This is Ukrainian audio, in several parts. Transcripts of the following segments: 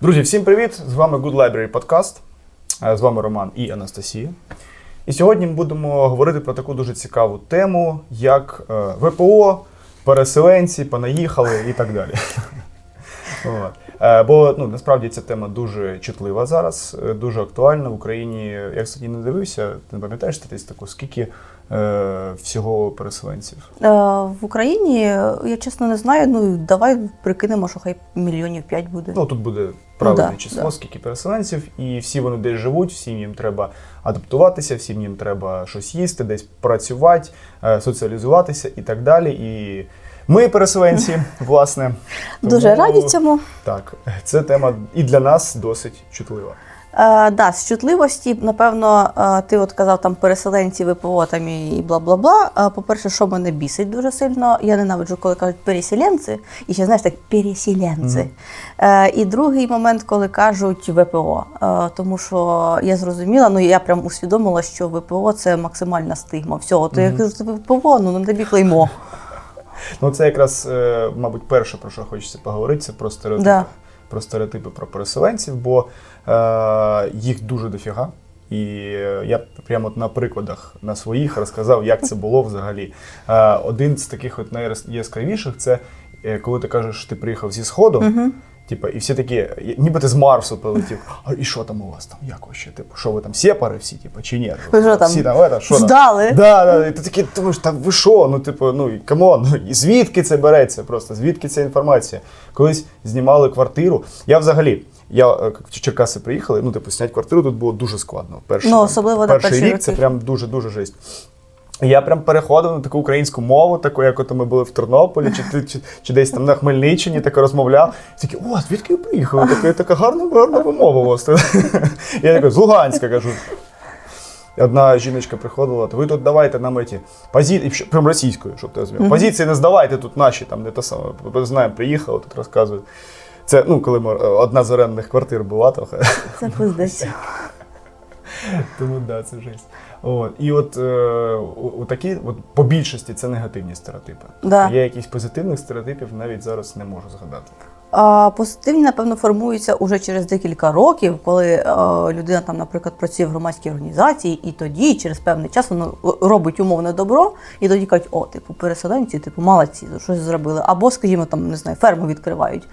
Друзі, всім привіт! З вами Good Library Podcast. Е, З вами Роман і Анастасія. І сьогодні ми будемо говорити про таку дуже цікаву тему, як е, ВПО, переселенці, понаїхали і так далі. Е, Бо ну, насправді ця тема дуже чутлива зараз, дуже актуальна в Україні. Я кстати, не дивився, ти не пам'ятаєш статистику, скільки е, всього переселенців? Е, В Україні я чесно не знаю. Ну давай прикинемо, що хай мільйонів п'ять буде. Ну тут буде правильне да, число, да. скільки переселенців, і всі вони десь живуть, всім їм треба адаптуватися, всім їм треба щось їсти, десь працювати, е, соціалізуватися і так далі. І ми, переселенці, власне, Дуже раді цьому. Так, це тема і для нас досить чутлива. Е, да, з чутливості, напевно, е, ти от казав там переселенці, ВПО там і бла бла бла. Е, По-перше, що мене бісить дуже сильно. Я ненавиджу, коли кажуть переселенці, і ще знаєш так переселенці. Мгм. Е, І другий момент, коли кажуть ВПО. Е, Тому що я зрозуміла, ну я прям усвідомила, що ВПО це максимальна стигма. Всього. То я кажу, це ВПО, ну на тобі клеймо. Ну, це якраз, е, мабуть, перше, про що хочеться поговорити, це про стереотипи. Да. Про стереотипи про переселенців, бо е, їх дуже дофіга. І я прямо на прикладах на своїх розказав, як це було взагалі. Е, один з таких от найяскравіших це е, коли ти кажеш, що ти приїхав зі Сходу. Типа, і всі такі, ніби ти з Марсу прилетів. А і що там у вас там? Як вообще? Типу, що ви там сепари всі, типу, чи ні? Ви що там, всі там, это, що там? здали? Да, да, і ти такий думаєш, та ви що? Ну, типу, ну камон, ну і звідки це береться? Просто звідки ця інформація? Колись знімали квартиру. Я взагалі. Я е, в Черкаси приїхали, ну, типу, зняти квартиру тут було дуже складно. Перший, Ну, особливо на перший перші рік це прям дуже-дуже жесть. Я прям переходив на таку українську мову, таку, як от ми були в Тернополі, чи, чи, чи десь там на Хмельниччині, так розмовляв. Такі, о, звідки ви приїхали? Така, така гарна, гарна вимова у вас. Я такий, з Луганська кажу. Одна жіночка приходила, то ви тут давайте нам эти позиції, прям російською, щоб ти розумів. Позиції не здавайте тут наші, там не те саме. Ми знаємо, приїхали, тут розказують. Це, ну, коли ми, одна з орендних квартир була, то Це пиздець. тому да, це жесть. От. І от, е, о такі, от по більшості це негативні стереотипи. Да. Я якісь позитивних стереотипів навіть зараз не можу згадати. А позитивні, напевно, формуються уже через декілька років, коли е, людина там, наприклад, працює в громадській організації, і тоді, через певний час, воно робить умовне добро, і тоді кажуть, о, типу, переселенці, типу, молодці, щось зробили. Або, скажімо, там не знаю, ферму відкривають.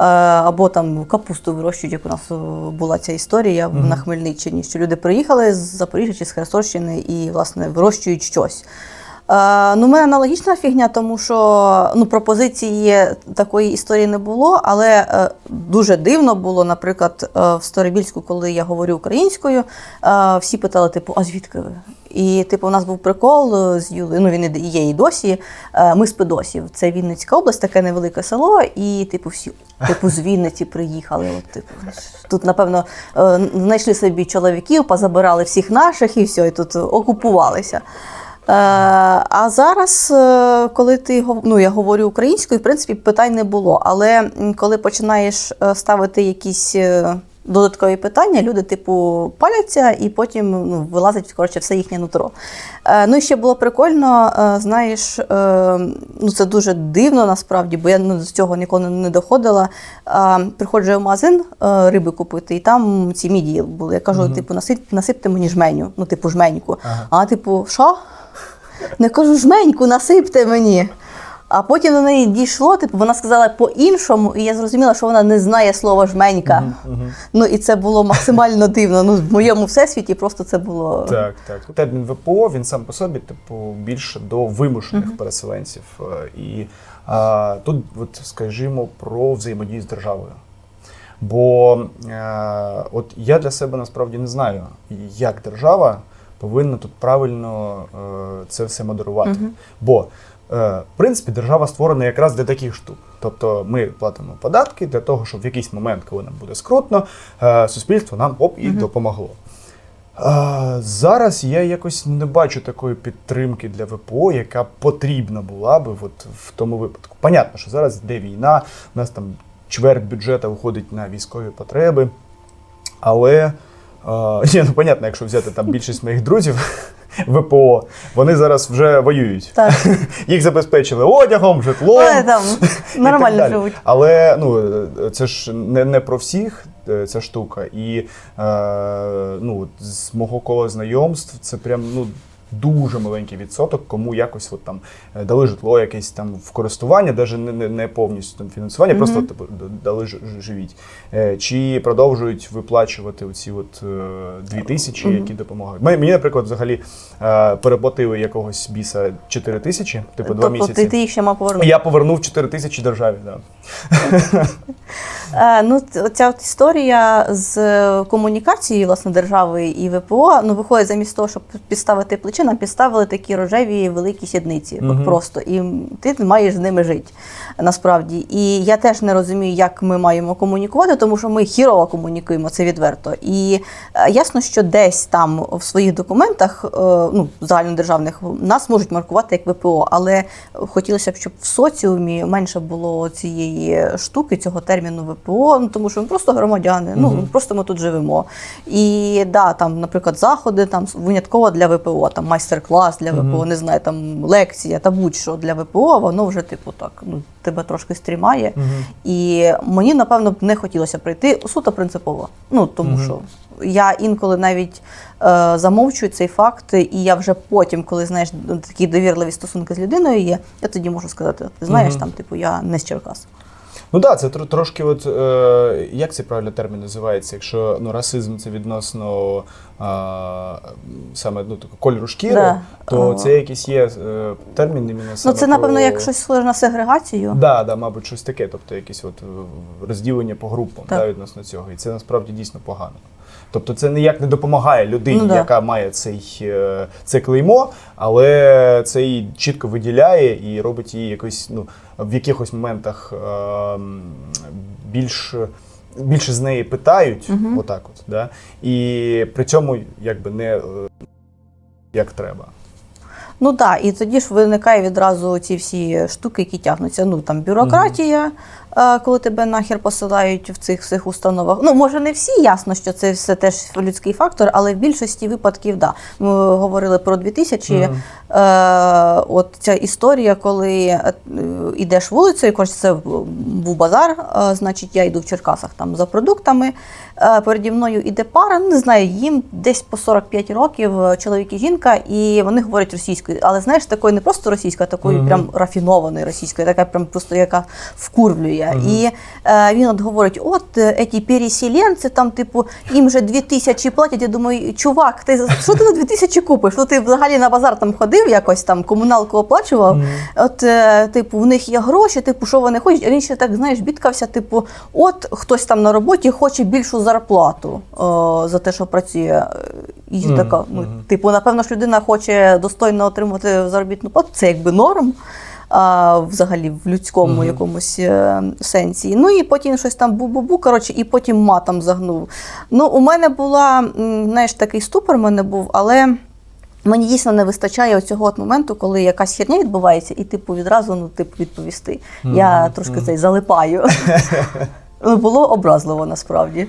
Е, Або там капусту вирощують, як у нас е, була ця історія Мгм. на Хмельниччині, що люди приїхали з Запоріжжя чи з Херсонщини і власне вирощують щось. Е, ну, у мене аналогічна фігня, тому що ну, пропозиції такої історії не було, але е, дуже дивно було, наприклад, е, в Старобільську, коли я говорю українською, всі питали, типу, а звідки ви? І, типу, у нас був прикол з Юлею, ну він і є і досі. Ми з Педосів. Це Вінницька область, таке невелике село, і, типу, всі, типу, з Вінниці приїхали. От, типу, тут, напевно, знайшли собі чоловіків, позабирали всіх наших і все, і тут окупувалися. Е, А зараз, е, коли ти ну, я говорю українською, в принципі, питань не було. Але коли починаєш е, ставити якісь додаткові питання, люди, типу, паляться і потім ну, вилазить коротше, все їхнє нутро. Е, Ну і ще було прикольно, е, знаєш, е, ну це дуже дивно насправді, бо я ну, до цього ніколи не доходила. Е, Приходжу в магазин е, риби купити, і там ці мідії були. Я кажу, типу, насип, насипте мені жменю, ну, типу, жменьку. Ага. А типу, що? Не кажу, жменьку, насипте мені. А потім до неї дійшло, типу, вона сказала по-іншому, і я зрозуміла, що вона не знає слова жменька. Ну і це було максимально дивно. Ну, в моєму всесвіті просто це було. Так, так. Термін ВПО він сам по собі, типу, більше до вимушених переселенців. Е, І а, тут, от, скажімо, про взаємодію з державою. Бо е, от я для себе насправді не знаю, як держава повинна тут правильно е, це все модерувати. Бо, е, в принципі, держава створена якраз для таких штук. Тобто ми платимо податки для того, щоб в якийсь момент, коли нам буде скрутно, е, суспільство нам оп і допомогло. А, зараз я якось не бачу такої підтримки для ВПО, яка потрібна була би от в тому випадку. Понятно, що зараз йде війна, у нас там чверть бюджету виходить на військові потреби, але ні, ну понятно, якщо взяти там більшість моїх друзів ВПО, вони зараз вже воюють. Так. Їх забезпечили одягом, житлом. Але там нормально так живуть. Але ну, це ж не, не про всіх е, ця штука. І е, ну, з мого кола знайомств це прям ну, дуже маленький відсоток, кому якось от, там, е, дали житло якесь там в користування, навіть не, не, не повністю там, фінансування, просто Мгм. типу, д- дали ж- живіть. Е, Чи продовжують виплачувати оці от е, дві тисячі, які допомагають. Мені, наприклад, взагалі переплатили якогось біса 4 тисячі, типу два тобто місяці. ти, ти їх ще мав повернути. Я повернув 4 тисячі державі. Да. Е, ну, ця от історія з е, комунікацією власне держави і ВПО ну виходить замість того, щоб підставити плече, нам підставили такі рожеві великі сідниці. Мгм. От просто і ти маєш з ними жити насправді. І я теж не розумію, як ми маємо комунікувати, тому що ми хірово комунікуємо це відверто. І е, ясно, що десь там в своїх документах, ну загальнодержавних, нас можуть маркувати як ВПО, але хотілося б, щоб в соціумі менше було цієї штуки, цього терміну ВПО, ну тому що ми просто громадяни, ну Мгм. просто ми тут живемо. І да, там, наприклад, заходи там винятково для ВПО, там майстер-клас для. ВПО, не знаю, там лекція та будь-що для ВПО, воно вже типу так, ну тебе трошки стрімає. І мені, напевно, б не хотілося прийти суто принципово. Ну тому Мгм. що я інколи навіть е, замовчую цей факт, і я вже потім, коли знаєш такі довірливі стосунки з людиною є, я тоді можу сказати: ти знаєш, Мгм. там, типу, я не з Черкас. Ну так, да, це тр- трошки, от, е, як цей правильно термін називається, якщо ну, расизм це відносно а, саме ну, таку кольору шкіри, Да. то це якийсь є е, термін іменно Ну, саме це, напевно, про... як щось схоже на сегрегацію. Да, да, мабуть, щось таке, тобто якесь от е, розділення по групам Так. да, відносно цього. І це насправді дійсно погано. Тобто це ніяк не допомагає людині, Ну, да. яка має цей, е, це клеймо, але це її чітко виділяє і робить її якось, ну, в якихось моментах е, більш. Більше з неї питають, угу. отак от, да? і при цьому якби не е, як треба. Ну так, і тоді ж виникає відразу ці всі штуки, які тягнуться. Ну там бюрократія, коли тебе нахер посилають в цих всіх установах. Ну, може, не всі, ясно, що це все теж людський фактор, але в більшості випадків, да. Ми говорили про 2000. Мгм. Е, от ця історія, коли е, йдеш вулицею, кажуть, це був базар, е, значить, я йду в Черкасах там за продуктами. Е, переді мною іде пара, не знаю, їм десь по 45 років, е, чоловік і жінка, і вони говорять російською. Але знаєш, такою не просто російською, а такою Мгм. прям рафінованою російською, така прям просто яка вкурвлює. Мгм. І е, він от говорить: от е, ці переселенці, там, типу, їм вже 2000 платять. Я думаю, чувак, ти що ти на 2000 купиш? Ну ти взагалі на базар там ходив, якось там комуналку оплачував. Мгм. От, е, типу, в них є гроші, типу, що вони хочуть. А він ще так, знаєш, бідкався, типу, от хтось там на роботі хоче більшу зарплату о, за те, що працює. І Мгм, така, ну, типу, напевно, ж людина хоче достойно отримати заробітну плату, це якби норм. А, взагалі в людському Мгм. якомусь е, сенсі. Ну і потім щось там бу-бу-бу, коротше, і потім матом загнув. Ну, у мене була, знаєш, такий ступор мене був, але Мені дійсно не вистачає оцього от моменту, коли якась херня відбувається, і типу відразу ну, типу, відповісти. Я Мгм, трошки мгм. цей залипаю. Ну, Було образливо насправді.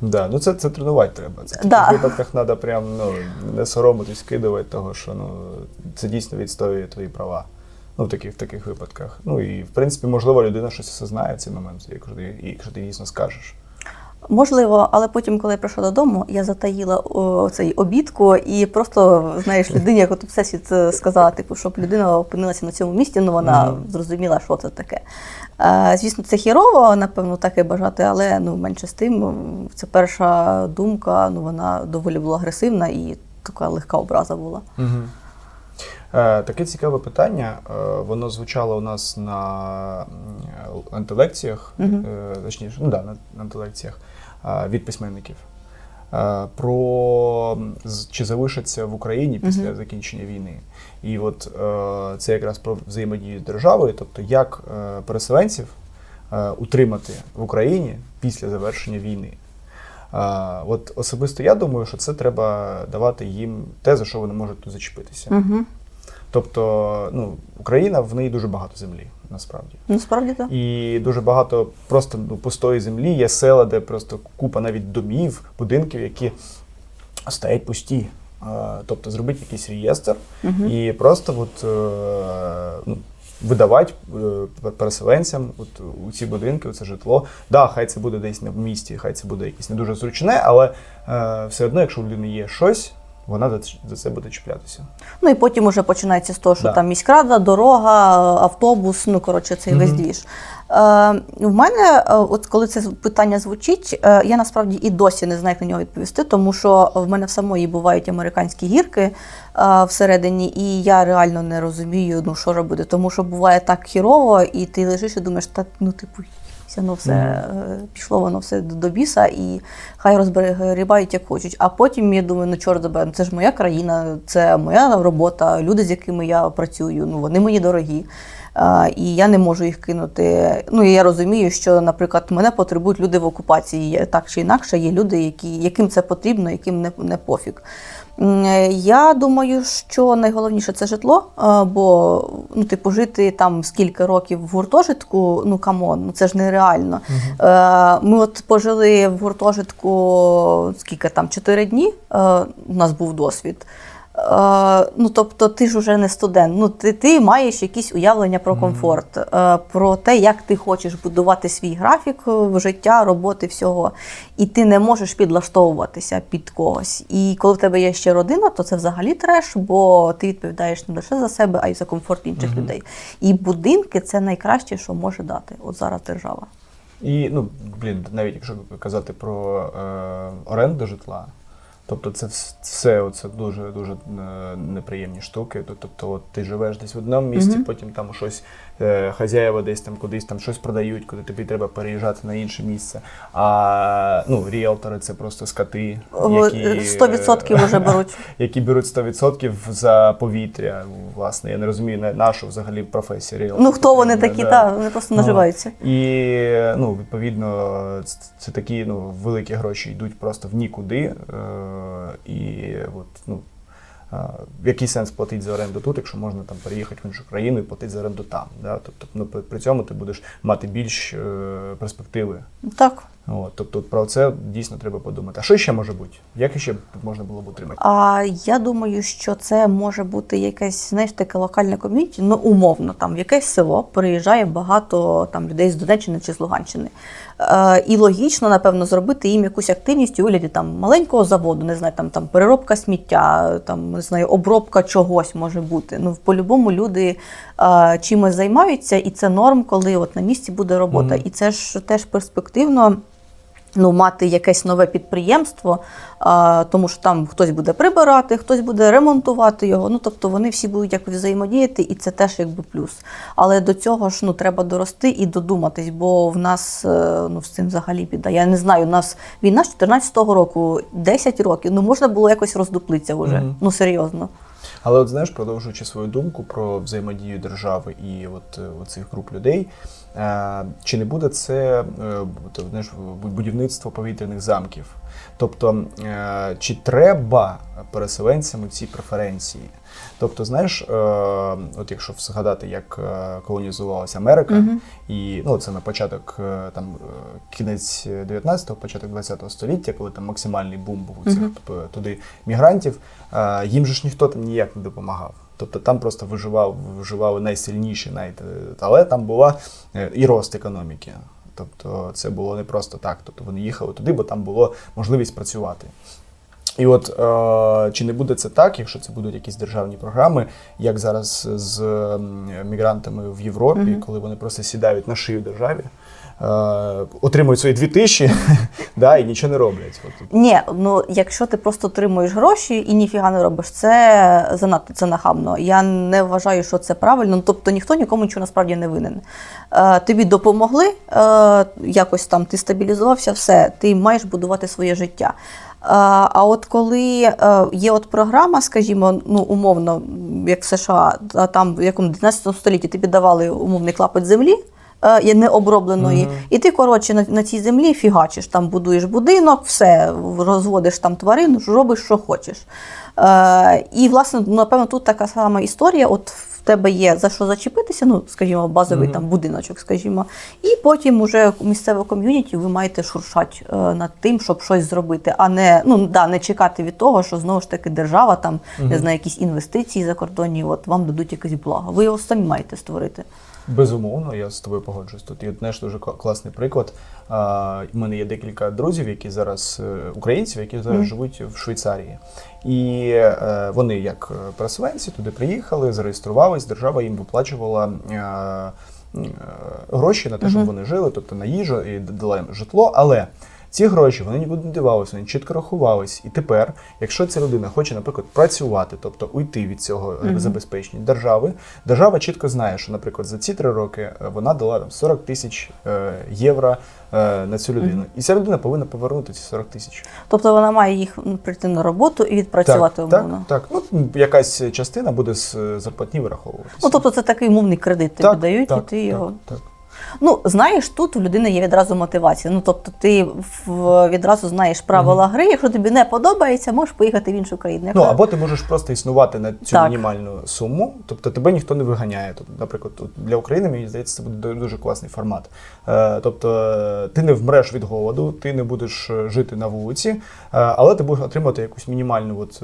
Да, ну це, це тренувати треба. Це в Да. випадках треба прям ну, не соромитись, кидувати того, що ну, це дійсно відстоює твої права. Ну, в таких, в таких випадках. Ну і в принципі, можливо, людина щось осознає в цей момент, якщо ти, якщо ти дійсно скажеш. Можливо, але потім, коли я прийшла додому, я затаїла о, цей обідку і просто, знаєш, людині, як от всесвіт е, сказала, типу, щоб людина опинилася на цьому місці, ну вона Мгм. зрозуміла, що це таке. Е, звісно, це хірово, напевно, так і бажати, але ну, менше з тим, це перша думка, ну вона доволі була агресивна і така легка образа була. Угу. Е, таке цікаве питання. Е, воно звучало у нас на антилекціях, е, точніше, ну да, на, антилекціях е, від письменників. Е, про чи залишаться в Україні після Мгм. закінчення війни. І от е, це якраз про взаємодію з державою, тобто як е, переселенців е, утримати в Україні після завершення війни. От особисто я думаю, що це треба давати їм те, за що вони можуть тут зачепитися. Угу. Тобто, ну, Україна в неї дуже багато землі, насправді. Насправді так. І дуже багато просто ну, пустої землі, є села, де просто купа навіть домів, будинків, які стоять пусті. Тобто зробити якийсь реєстр і просто от, е, ну, видавати е, переселенцям от, у ці будинки, у це житло. Да, хай це буде десь не в місті, хай це буде якесь не дуже зручне, але е, все одно, якщо у людини є щось, вона за, це- буде чіплятися. Ну і потім уже починається з того, що Да. там міськрада, дорога, автобус, ну коротше, цей весь двіж. Е, в мене, е, от коли це питання звучить, е, я насправді і досі не знаю, як на нього відповісти, тому що в мене в самої бувають американські гірки е, всередині, і я реально не розумію, ну що робити, тому що буває так хірово, і ти лежиш і думаєш, та ну типу. Воно все е, пішло, воно все до до біса, і хай розберігають як хочуть. А потім я думаю, ну чорт забе, ну це ж моя країна, це моя робота, люди, з якими я працюю, ну вони мені дорогі. А, і я не можу їх кинути. Ну і я розумію, що, наприклад, мене потребують люди в окупації. Так чи інакше, є люди, які, яким це потрібно, яким не, не пофіг. Е, Я думаю, що найголовніше це житло, е, бо ну, типу, жити там скільки років в гуртожитку, ну камон, ну це ж нереально. Е, Ми от пожили в гуртожитку скільки там, 4 дні. У нас був досвід. Е, ну, тобто, ти ж уже не студент. Ну, ти, ти маєш якісь уявлення про комфорт, е, про те, як ти хочеш будувати свій графік е, життя, роботи, всього. І ти не можеш підлаштовуватися під когось. І коли в тебе є ще родина, то це взагалі треш, бо ти відповідаєш не лише за себе, а й за комфорт інших людей. І будинки це найкраще, що може дати от зараз держава. І ну, блін, навіть якщо казати про е, оренду житла, тобто це все оце дуже дуже е, неприємні штуки. Тобто, от ти живеш десь в одному місці, потім там щось е, хазяєва десь там кудись там щось продають, куди тобі треба переїжджати на інше місце. А ну, ріелтори це просто скоти, які 100% вже беруть. які беруть 100% за повітря. Власне, я не розумію на нашу взагалі професію ріелтора. Ну хто вони такі, Да. та вони просто Ну, наживаються. І ну, відповідно, це, такі ну, великі гроші йдуть просто в нікуди. Е, і от, ну, е, який сенс платити за оренду тут, якщо можна там переїхати в іншу країну і платити за оренду там. Да? Тобто, ну, при, цьому ти будеш мати більш е, перспективи. Так. От, тобто про це дійсно треба подумати. А що ще може бути? Як ще можна було б утримати? А я думаю, що це може бути якесь, знаєш, таке локальне ком'юніті, ну умовно, там в якесь село приїжджає багато там людей з Донеччини чи з Луганщини. Е, і логічно, напевно, зробити їм якусь активність у вигляді там маленького заводу, не знаю, там, там переробка сміття, там не знаю, обробка чогось може бути. Ну, по-любому люди а, чимось займаються, і це норм, коли от на місці буде робота. І це ж теж перспективно ну, мати якесь нове підприємство, а, тому що там хтось буде прибирати, хтось буде ремонтувати його. Ну, тобто вони всі будуть якось взаємодіяти, і це теж якби плюс. Але до цього ж ну, треба дорости і додуматись, бо в нас е, ну, з цим взагалі біда. Я не знаю, у нас війна з 14-го року, 10 років, ну можна було якось роздуплитися вже. Мгм. Ну серйозно. Але от знаєш, продовжуючи свою думку про взаємодію держави і от, е, оцих груп людей, е, чи не буде це е, знаєш, будівництво повітряних замків? Тобто, е, чи треба переселенцям ці преференції? Тобто, знаєш, е, от якщо згадати, як е, колонізувалася Америка, і ну, це на початок е, там е, кінець 19-го, початок 20-го століття, коли там максимальний бум був у цих п- туди мігрантів, е, їм же ж ніхто там ніяк не допомагав. Тобто там просто виживав, виживали найсильніші, най... але там була е, і рост економіки. Тобто це було не просто так. Тобто вони їхали туди, бо там було можливість працювати. І от е, чи не буде це так, якщо це будуть якісь державні програми, як зараз з мігрантами в Європі, коли вони просто сідають на шию державі, отримують свої дві тисячі, да, і нічого не роблять. Ні, ну якщо ти просто отримуєш гроші і ніфіга не робиш, це занадто це нахабно. Я не вважаю, що це правильно. Ну, Тобто ніхто нікому нічого насправді не винен. Е, тобі допомогли, е, якось там ти стабілізувався, все, ти маєш будувати своє життя. Е, А от коли е, є от програма, скажімо, ну умовно, як в США, там в якому 19 столітті тобі давали умовний клапоть землі, е, необробленої. Мгм. І ти, коротше, на, на цій землі фігачиш, там будуєш будинок, все, розводиш там тварин, робиш, що хочеш. Е, і, власне, напевно, тут така сама історія. От в тебе є за що зачепитися, ну, скажімо, базовий Мгм. там будиночок, скажімо. І потім уже місцеве ком'юніті ви маєте шуршати е, над тим, щоб щось зробити, а не, ну, да, не чекати від того, що знову ж таки держава там, не знаю, якісь інвестиції закордонні, от вам дадуть якесь благо. Ви його самі маєте створити. Безумовно, я з тобою погоджуюсь. Тут є знаєш, дуже класний приклад. У мене є декілька друзів, які зараз е, українців, які зараз Мгм. живуть в Швейцарії. І е, вони, як е, переселенці, туди приїхали, зареєструвались, держава їм виплачувала. е, Гроші на те, щоб Мгм. вони жили, тобто на їжу і дала їм житло. Але ці гроші вони нікуди не дівалися, вони чітко рахувались. І тепер, якщо ця людина хоче, наприклад, працювати, тобто уйти від цього е, Мгм. забезпечення держави, держава чітко знає, що, наприклад, за ці три роки е, вона дала там 40 тисяч е, євро е, на цю людину. І ця людина повинна повернути ці 40 тисяч. Тобто вона має їх прийти на роботу і відпрацювати так, умовно. так, так. Ну, якась частина буде з зарплатні вираховуватися. Ну, тобто це такий умовний кредит тобі Так, дають, так, і ти так, його. Так. Ну, знаєш, тут у людини є відразу мотивація. Ну, тобто, ти відразу знаєш правила гри. Якщо тобі не подобається, можеш поїхати в іншу країну. Ну, або ти можеш просто існувати на цю Так. мінімальну суму, тобто тебе ніхто не виганяє. Тобто, наприклад, для України, мені здається, це буде дуже класний формат. Е, тобто ти не вмреш від голоду, ти не будеш е, жити на вулиці, е, але ти будеш отримати якусь мінімальну. От,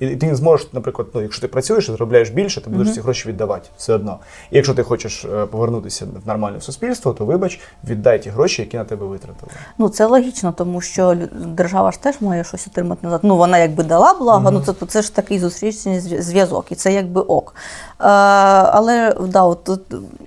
і, ти не зможеш, наприклад, ну, якщо ти працюєш і заробляєш більше, ти будеш ці гроші віддавати все одно. І якщо ти хочеш повернутися в нормальне суспільство, то вибач, віддай ті гроші, які на тебе витратили. Ну, це логічно, тому що держава ж теж має щось отримати назад. Ну, вона якби дала благо, Мгм. ну це, це ж такий зустрічний зв'язок, і це якби ок. Е, але да, от,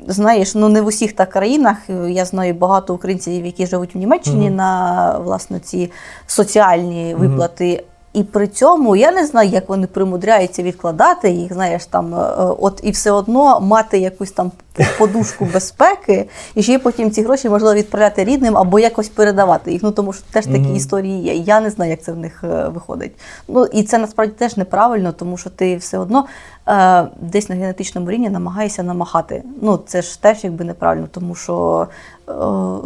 знаєш, ну не в усіх так країнах. Я знаю багато українців, які живуть в Німеччині Мгм. на власне ці соціальні виплати. І при цьому я не знаю, як вони примудряються відкладати їх, знаєш, там, е, от і все одно мати якусь там подушку безпеки, і ще потім ці гроші можливо відправляти рідним або якось передавати їх. Ну тому що теж такі Мгм. історії є. Я не знаю, як це в них е, виходить. Ну і це насправді теж неправильно, тому що ти все одно е, десь на генетичному рівні намагаєшся намахати. Ну це ж теж якби неправильно, тому що е,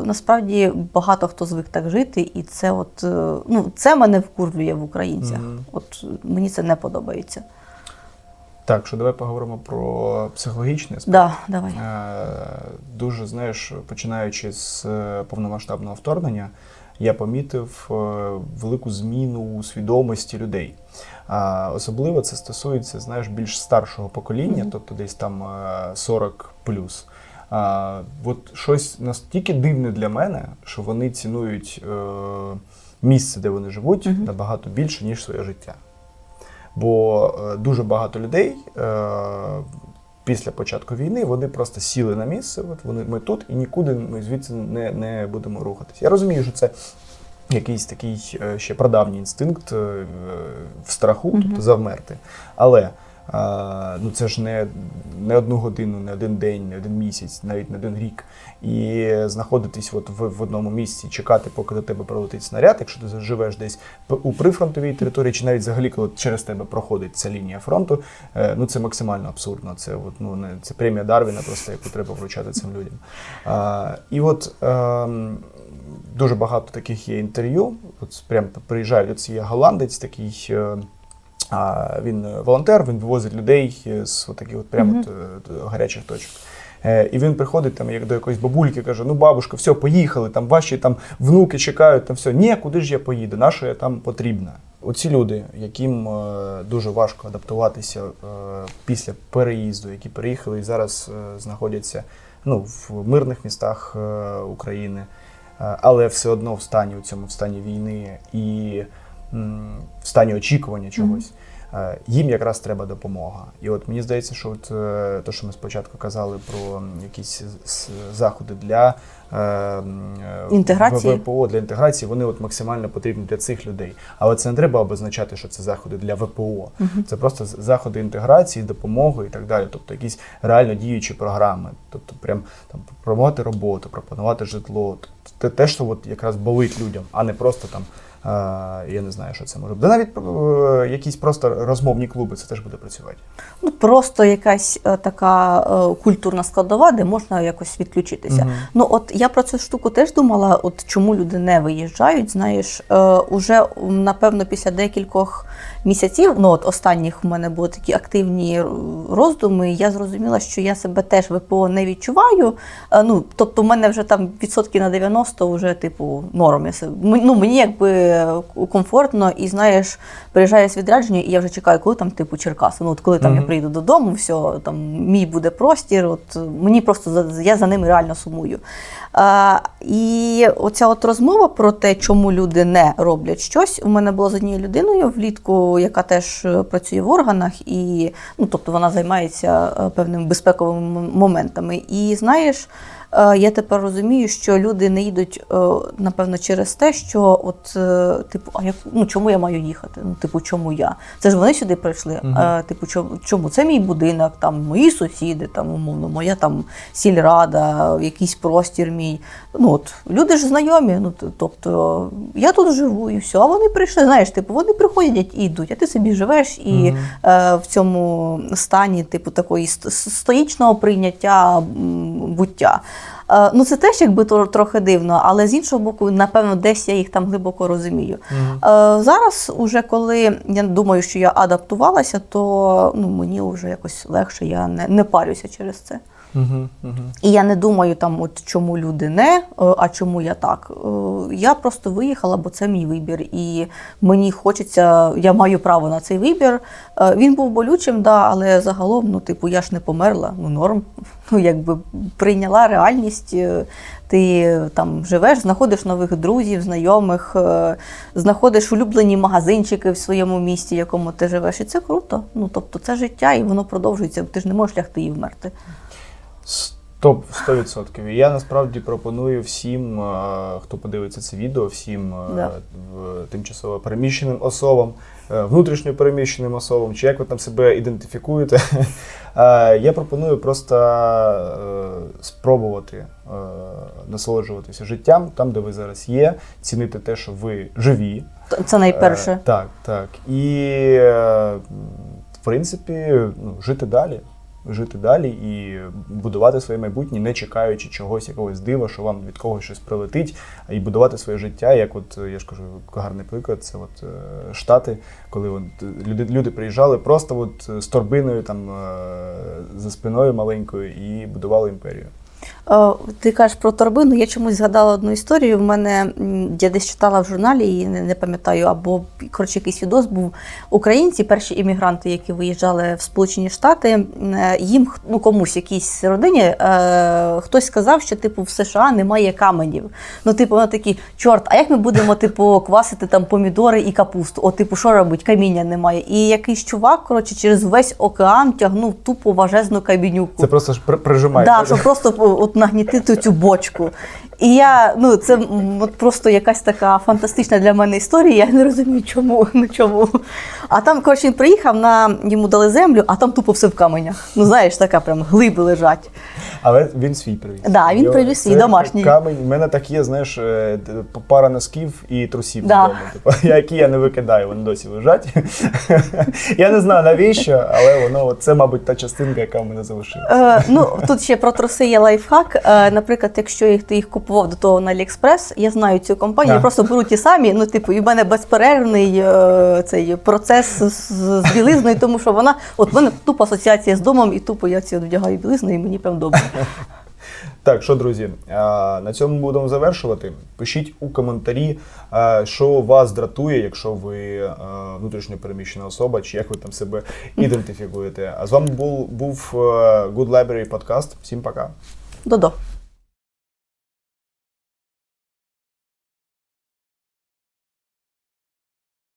насправді багато хто звик так жити, і це от е, ну це мене вкурвлює в українцях. Мгм. От мені це не подобається. Так, що давай поговоримо про психологічний аспект. Да, давай. Е, Дуже знаєш, починаючи з е, повномасштабного вторгнення, я помітив е, велику зміну у свідомості людей. А Особливо це стосується знаєш, більш старшого покоління, Мгм. тобто десь там е, 40 плюс. А, от щось настільки дивне для мене, що вони цінують е, місце, де вони живуть, Мгм. набагато більше, ніж своє життя. Бо е, дуже багато людей е, після початку війни вони просто сіли на місце. От вони ми тут і нікуди ми звідси не, не будемо рухатись. Я розумію, що це якийсь такий е, ще прадавній інстинкт е, в страху, тобто завмерти. Але ну це ж не, не одну годину, не один день, не один місяць, навіть не один рік. І знаходитись от в, в одному місці, чекати, поки до тебе прилетить снаряд, якщо ти живеш десь у прифронтовій території, чи навіть взагалі, коли через тебе проходить ця лінія фронту, е, ну це максимально абсурдно. Це от, ну, не, це премія Дарвіна, просто яку треба вручати цим людям. А, і от ем, дуже багато таких є інтерв'ю. От прям приїжджають, от голландець такий. А, він е, волонтер, він вивозить людей з таких от прямо от, е, гарячих точок. Е, І він приходить там, як до якоїсь бабульки, каже: Ну, бабушка, все, поїхали, там ваші там внуки чекають, там все. Ні, куди ж я поїду? На що я там потрібна? Оці люди, яким дуже важко адаптуватися після переїзду, які переїхали і зараз знаходяться ну, в мирних містах України, але все одно в стані у цьому в стані війни і в стані очікування чогось. Е, Їм якраз треба допомога. І от мені здається, що от е, те, що ми спочатку казали про якісь заходи для е, Інтеграції. ВПО для інтеграції, вони от максимально потрібні для цих людей. Але це не треба обозначати, що це заходи для ВПО. Це просто заходи інтеграції, допомоги і так далі. Тобто якісь реально діючі програми. Тобто, прям там пропонувати роботу, пропонувати житло. Тобто, те, те, що от якраз болить людям, а не просто там. Я не знаю, що це може бути. Да навіть е, якісь просто розмовні клуби, це теж буде працювати. Ну, просто якась е, така е, культурна складова, де можна якось відключитися. Мгм. Ну, от я про цю штуку теж думала, от чому люди не виїжджають. Знаєш, уже напевно після декількох місяців, ну от останніх в мене були такі активні роздуми. Я зрозуміла, що я себе теж ВПО не відчуваю. Е, ну, тобто, в мене вже там відсотки на 90 вже типу норм. Я ну, мені якби е, комфортно, і знаєш, приїжджаю з відрядження, і я вже чекаю, коли там, типу, Черкаси. Ну, от коли там я Мгм. прийду додому, все, там мій буде простір. От мені просто за- я за ними реально сумую. А, і оця от розмова про те, чому люди не роблять щось, у мене була з однією людиною влітку, яка теж е, працює в органах, і ну, тобто вона займається е, певними безпековими моментами. І знаєш. Е, Я тепер розумію, що люди не їдуть, е, напевно, через те, що от, е, типу, а як, ну чому я маю їхати? Ну, типу, чому я? Це ж вони сюди прийшли. Мгм. Е, Типу, чому? Це мій будинок, там мої сусіди, там умовно, моя там сільрада, якийсь простір мій. Ну от люди ж знайомі. Ну тобто я тут живу і все. А вони прийшли. Знаєш, типу, вони приходять і йдуть, а ти собі живеш і Мгм. е, в цьому стані, типу, такої ст- стоїчного прийняття буття. Е, ну це теж якби трохи дивно, але з іншого боку, напевно, десь я їх там глибоко розумію. Mm -hmm. Зараз, уже коли я думаю, що я адаптувалася, то ну, мені вже якось легше, я не, не парюся через це. Мгм. Мгм. І я не думаю, там, от чому люди не, е, а чому я так. Е, Я просто виїхала, бо це мій вибір. І мені хочеться, я маю право на цей вибір. Е, Він був болючим, да, але загалом, ну, типу, я ж не померла, ну норм. Ну, якби прийняла реальність. Ти там живеш, знаходиш нових друзів, знайомих, знаходиш улюблені магазинчики в своєму місті, в якому ти живеш. І це круто. Ну, тобто, це життя, і воно продовжується. Ти ж не можеш лягти і вмерти. Стоп, 100%. І я насправді пропоную всім, е, хто подивиться це відео, всім е, Да. тимчасово переміщеним особам, е, внутрішньо переміщеним особам, чи як ви там себе ідентифікуєте. Я пропоную просто спробувати насолоджуватися життям там, де ви зараз є, цінити те, що ви живі. Це найперше. Так, так. І, в принципі, ну, жити далі. Жити далі і будувати своє майбутнє, не чекаючи чогось, якогось дива, що вам від когось щось прилетить, і будувати своє життя. Як от е, я ж кажу, гарний приклад, це от е, Штати, коли от, е, люди, люди приїжджали просто от з торбиною там за спиною маленькою і будували імперію. Е, Ти кажеш про торбину. Я чомусь згадала одну історію. В мене я десь читала в журналі і не, не пам'ятаю, або коротше якийсь відос був. Українці, перші іммігранти, які виїжджали в Сполучені Штати, е, їм ну комусь якійсь родині е, хтось сказав, що типу в США немає каменів. Ну, типу, вони такі, чорт, а як ми будемо типу квасити там помідори і капусту? О, типу, що робить? Каміння немає. І якийсь чувак, коротше, через весь океан тягнув тупо важезну камінюку. Це просто ж прижимає. Да, щоб просто от нагнітити цю бочку. І я, ну це от просто якась така фантастична для мене історія. Я не розумію, чому. Ну чому. А там, коротше, він приїхав на йому дали землю, а там тупо все в каменях. Ну знаєш, така прям глиби лежать. Але він свій привіз. Да, він привіз свій, домашній. Камінь. У мене так є, знаєш, е, пара носків і трусів Да. Типу, які я не викидаю, вони досі лежать. я не знаю навіщо, але воно це, мабуть, та частинка, яка в мене залишилася. Е, ну тут ще про труси є лайфхак. Е, наприклад, якщо їх ти їх купував до того на AliExpress, я знаю цю компанію, я просто беру ті самі. Ну, типу, і в мене безперервний е, цей процес з, з білизною, тому що вона, от в мене тупо асоціація з домом, і тупо я ці вдягаю білизну, і мені прям добре. Так, що, друзі, на цьому будемо завершувати. Пишіть у коментарі, що вас дратує, якщо ви а, внутрішньо переміщена особа, чи як ви там себе ідентифікуєте. А з вами був, був е, Good Library подкаст. Всім пока. Додо.